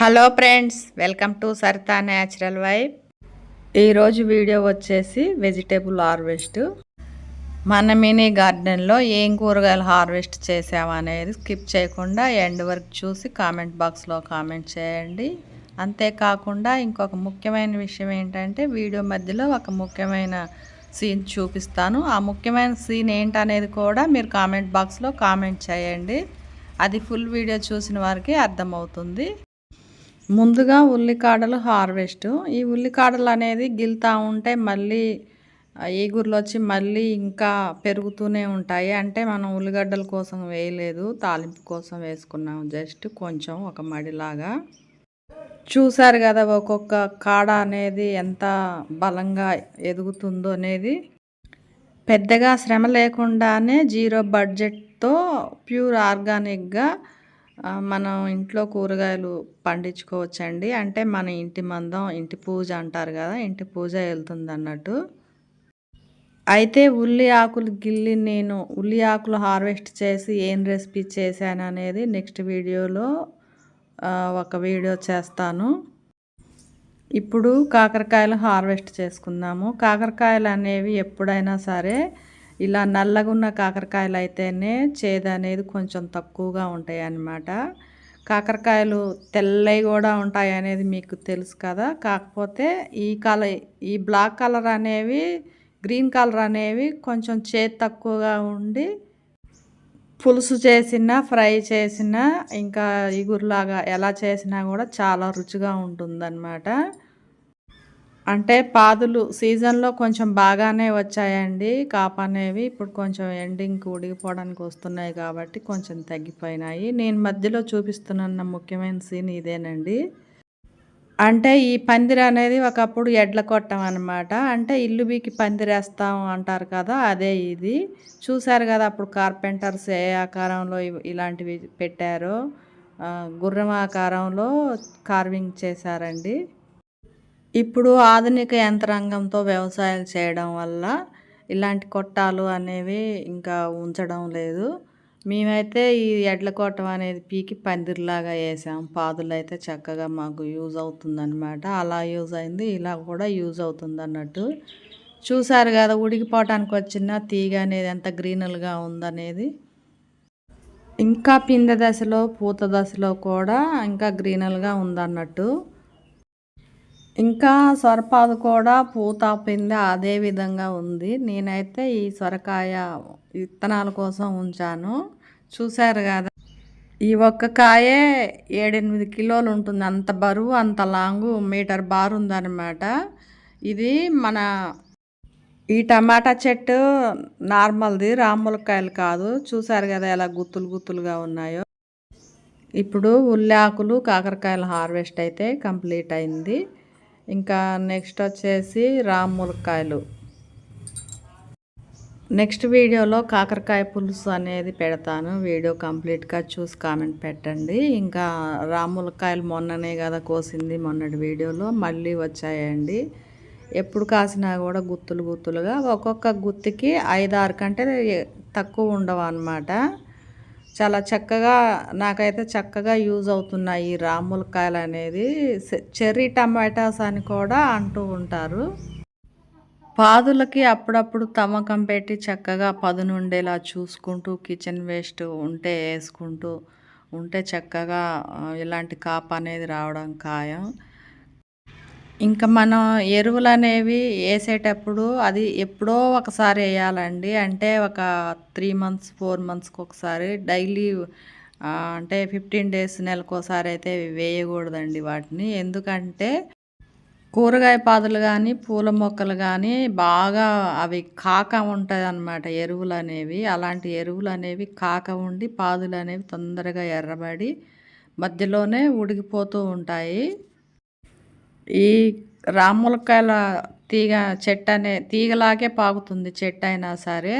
Hello friends welcome to Saritha natural vibe. ఈరోజు video వచ్చేసి vegetable harvest. మన mini గార్డెన్లో ఏం కూరగాయలు హార్వెస్ట్ చేసామనేది స్కిప్ చేయకుండా ఎండ్ వరకు చూసి కామెంట్ బాక్స్లో కామెంట్ చేయండి. అంతేకాకుండా ఇంకొక ముఖ్యమైన విషయం ఏంటంటే వీడియో మధ్యలో ఒక ముఖ్యమైన సీన్ చూపిస్తాను. ఆ ముఖ్యమైన సీన్ ఏంటనేది కూడా మీరు కామెంట్ బాక్స్లో కామెంట్ చేయండి. అది ఫుల్ వీడియో చూసిన వారికి అర్థమవుతుంది. ముందుగా ఉల్లికాడలు హార్వెస్ట్. ఈ ఉల్లికాడలు అనేది గిల్తా ఉంటే మళ్ళీ ఈగుర్లు వచ్చి మళ్ళీ ఇంకా పెరుగుతూనే ఉంటాయి. అంటే మనం ఉల్లిగడ్డల కోసం వేయలేదు తాలింపు కోసం వేసుకున్నాం. జస్ట్ కొంచెం ఒక మడిలాగా. చూశారు కదా ఒక్కొక్క కాడ అనేది ఎంత బలంగా ఎదుగుతుందో అనేది. పెద్దగా శ్రమ లేకుండానే జీరో బడ్జెట్తో ప్యూర్ ఆర్గానిక్గా మనం ఇంట్లో కూరగాయలు పండించుకోవచ్చండి. అంటే మన ఇంటి మందం ఇంటి పూజ అంటారు కదా ఇంటి పూజ వెళ్తుంది అన్నట్టు అయితే ఉల్లి ఆకులు గిల్లి నేను ఉల్లి ఆకులు హార్వెస్ట్ చేసి ఏం రెసిపీ చేశాను అనేది నెక్స్ట్ వీడియోలో ఒక వీడియో చేస్తాను. ఇప్పుడు కాకరకాయలు హార్వెస్ట్ చేసుకుందాము. కాకరకాయలు అనేవి ఎప్పుడైనా సరే ఇలా నల్లగున్న కాకరకాయలు అయితేనే చేదు అనేది కొంచెం తక్కువగా ఉంటాయి అన్నమాట కాకరకాయలు తెల్లవి కూడా ఉంటాయి అనేది మీకు తెలుసు కదా. కాకపోతే ఈ కలర్ ఈ బ్లాక్ కలర్ అనేవి గ్రీన్ కలర్ అనేవి కొంచెం చేదు తక్కువగా ఉండి పులుసు చేసిన ఫ్రై చేసిన ఇంకా ఇగురులాగా ఎలా చేసినా కూడా చాలా రుచిగా ఉంటుందన్నమాట. అంటే పాదులు సీజన్లో కొంచెం బాగానే వచ్చాయండి. కాపు అనేవి ఇప్పుడు కొంచెం ఎండింగ్ ఉడిగిపోవడానికి వస్తున్నాయి కాబట్టి కొంచెం తగ్గిపోయినాయి. నేను మధ్యలో చూపిస్తున్న ముఖ్యమైన సీన్ ఇదేనండి. అంటే ఈ పందిరి అనేది ఒకప్పుడు ఎడ్ల కొట్టం అనమాట అంటే ఇల్లు బీకి పందిరేస్తాం అంటారు కదా అదే ఇది. చూశారు కదా అప్పుడు కార్పెంటర్స్ ఏ ఆకారంలో ఇలాంటివి పెట్టారో. గుర్రం ఆకారంలో కార్వింగ్ చేశారండి. ఇప్పుడు ఆధునిక యంత్రాంగంతో వ్యవసాయం చేయడం వల్ల ఇలాంటి కొట్టాలు అనేవి ఇంకా ఉంచడం లేదు. మేమైతే ఈ ఎడ్ల కొట్టం అనేది పీకి పందిరిలాగా వేసాం. పాదులు అయితే చక్కగా మాకు యూజ్ అవుతుందన్నమాట. అలా యూజ్ అయింది ఇలా కూడా యూజ్ అవుతుంది అన్నట్టు చూసారు కదా ఉడికిపోవటానికి వచ్చిన తీగ అనేది ఎంత గ్రీనల్గా ఉందనేది. ఇంకా పిందె దశలో పూత దశలో కూడా ఇంకా గ్రీనల్గా ఉందన్నట్టు. ఇంకా సొరపాదు కూడా పూతాపింది అదే విధంగా ఉంది. నేనైతే ఈ సొరకాయ విత్తనాల కోసం ఉంచాను. చూశారు కదా ఈ ఒక్క కాయే ఏడెనిమిది కిలోలు ఉంటుంది. అంత బరువు అంత లాంగు మీటర్ బారు ఉందన్నమాట. ఇది మన ఈ టమాటా చెట్టు నార్మల్ది రాములకాయలు కాదు. చూసారు కదా ఎలా గుత్తులు గుత్తులుగా ఉన్నాయో. ఇప్పుడు ఉల్లాకులు కాకరకాయలు హార్వెస్ట్ అయితే కంప్లీట్ అయింది. ఇంకా నెక్స్ట్ వచ్చేసి రామ్ ములక్కాయలు. నెక్స్ట్ వీడియోలో కాకరకాయ పులుసు అనేది పెడతాను. వీడియో కంప్లీట్గా చూసి కామెంట్ పెట్టండి. ఇంకా రాములకాయలు మొన్ననే కదా కోసింది మొన్నటి వీడియోలో మళ్ళీ వచ్చాయండి. ఎప్పుడు కాసినా కూడా గుత్తులు గుత్తులుగా ఒక్కొక్క గుత్తికి ఐదారు కంటే తక్కువ ఉండవు అన్నమాట చాలా చక్కగా నాకైతే చక్కగా యూజ్ అవుతున్నాయి ఈ రాములకాయలు అనేది. చెర్రీ టమాటాస్ అని కూడా అంటూ ఉంటారు. పాదులకి అప్పుడప్పుడు తమ్మకం పెట్టి చక్కగా పదునుండేలా చూసుకుంటూ కిచెన్ వేస్ట్ ఉంటే వేసుకుంటూ ఉంటే చక్కగా ఇలాంటి కాపు అనేది రావడం ఖాయం. ఇంకా మనం ఎరువులు అనేవి వేసేటప్పుడు అది ఎప్పుడో ఒకసారి వేయాలండి. అంటే ఒక త్రీ మంత్స్ ఫోర్ మంత్స్కి ఒకసారి. డైలీ అంటే ఫిఫ్టీన్ డేస్ నెలకోసారి అయితే వేయకూడదండి వాటిని. ఎందుకంటే కూరగాయ పాదులు కానీ పూల మొక్కలు కానీ బాగా అవి కాక ఉంటాయి అన్నమాట ఎరువులు అనేవి అలాంటి ఎరువులు అనేవి కాక ఉండి పాదులు అనేవి తొందరగా ఎర్రబడి మధ్యలోనే ఉడికిపోతూ ఉంటాయి. ఈ రాములకాయల తీగ చెట్టు అనే తీగలాగే పాకుతుంది చెట్టు అయినా సరే.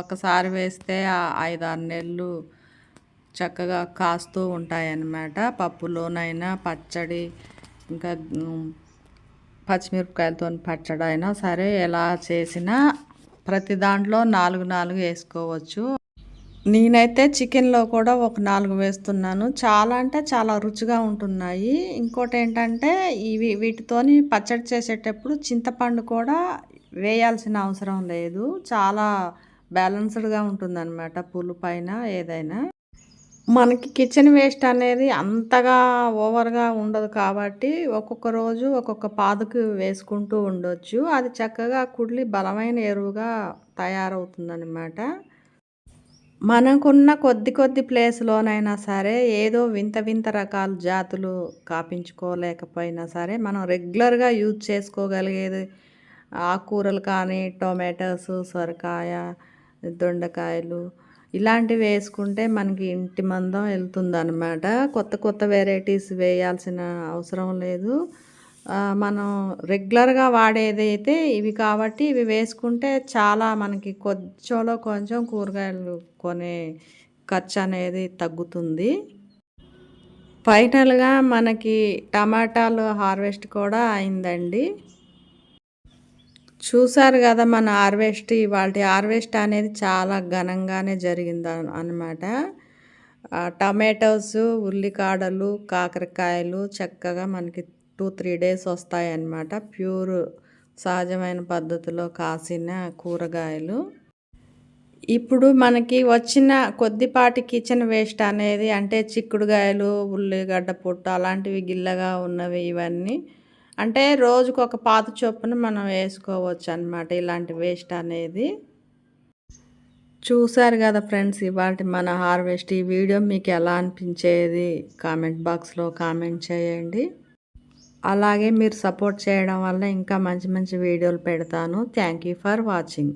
ఒకసారి వేస్తే ఐదు ఆరు నెలలు చక్కగా కాస్తూ ఉంటాయన్నమాట. పప్పులోనైనా పచ్చడి ఇంకా పచ్చిమిరపకాయలతో పచ్చడి అయినా సరే ఎలా చేసినా ప్రతి దాంట్లో నాలుగు నాలుగు వేసుకోవచ్చు. నేనైతే చికెన్లో కూడా ఒక నాలుగు వేస్తున్నాను. చాలా అంటే చాలా రుచిగా ఉంటున్నాయి. ఇంకోటి ఏంటంటే ఇవి వీటితోని పచ్చడి చేసేటప్పుడు చింతపండు కూడా వేయాల్సిన అవసరం లేదు. చాలా బ్యాలెన్స్డ్గా ఉంటుందన్నమాట పులు పైన ఏదైనా. మనకి కిచెన్ వేస్ట్ అనేది అంతగా ఓవర్గా ఉండదు కాబట్టి ఒక్కొక్క రోజు ఒక్కొక్క పాదుకు వేసుకుంటూ ఉండొచ్చు. అది చక్కగా కుళ్ళి బలమైన ఎరువుగా తయారవుతుందన్నమాట. మనకున్న కొద్ది కొద్ది ప్లేస్లోనైనా సరే ఏదో వింత వింత రకాల జాతులు కాపించుకోలేకపోయినా సరే మనం రెగ్యులర్గా యూజ్ చేసుకోగలిగేది ఆకుకూరలు కానీ టొమాటోస్ సొరకాయ దొండకాయలు ఇలాంటివి వేసుకుంటే మనకి ఇంటి మందం వెళ్తుంది అనమాట కొత్త కొత్త వెరైటీస్ వేయాల్సిన అవసరం లేదు. మనం రెగ్యులర్గా వాడేదైతే ఇవి కాబట్టి ఇవి వేసుకుంటే చాలా మనకి కొంచెంలో కొంచెం కూరగాయలు కొనే ఖర్చు అనేది తగ్గుతుంది. ఫైనల్గా మనకి టమాటాలు హార్వెస్ట్ కూడా అయిందండి. చూసారు కదా మన హార్వెస్ట్ వాటి హార్వెస్ట్ అనేది చాలా ఘనంగానే జరిగింది అనమాట టమాటోస్ ఉల్లికాడలు కాకరకాయలు చక్కగా మనకి టూ త్రీ డేస్ వస్తాయన్నమాట. ప్యూర్ సహజమైన పద్ధతిలో కాసిన కూరగాయలు. ఇప్పుడు మనకి వచ్చిన కొద్దిపాటి కిచెన్ వేస్ట్ అనేది అంటే చిక్కుడుగాయలు ఉల్లిగడ్డ పొట్టు అలాంటివి గిల్లగా ఉన్నవి ఇవన్నీ. అంటే రోజుకు ఒక పాత చొప్పున మనం వేసుకోవచ్చు అనమాట ఇలాంటి వేస్ట్ అనేది. చూసారు కదా ఫ్రెండ్స్ ఇవాళ మన హార్వెస్ట్ ఈ వీడియో మీకు ఎలా అనిపించేది? కామెంట్ బాక్స్లో కామెంట్ చేయండి. అలాగే మీరు సపోర్ట్ చేయడం వల్ల ఇంకా మంచి మంచి వీడియోలు పెడతాను. Thank you for watching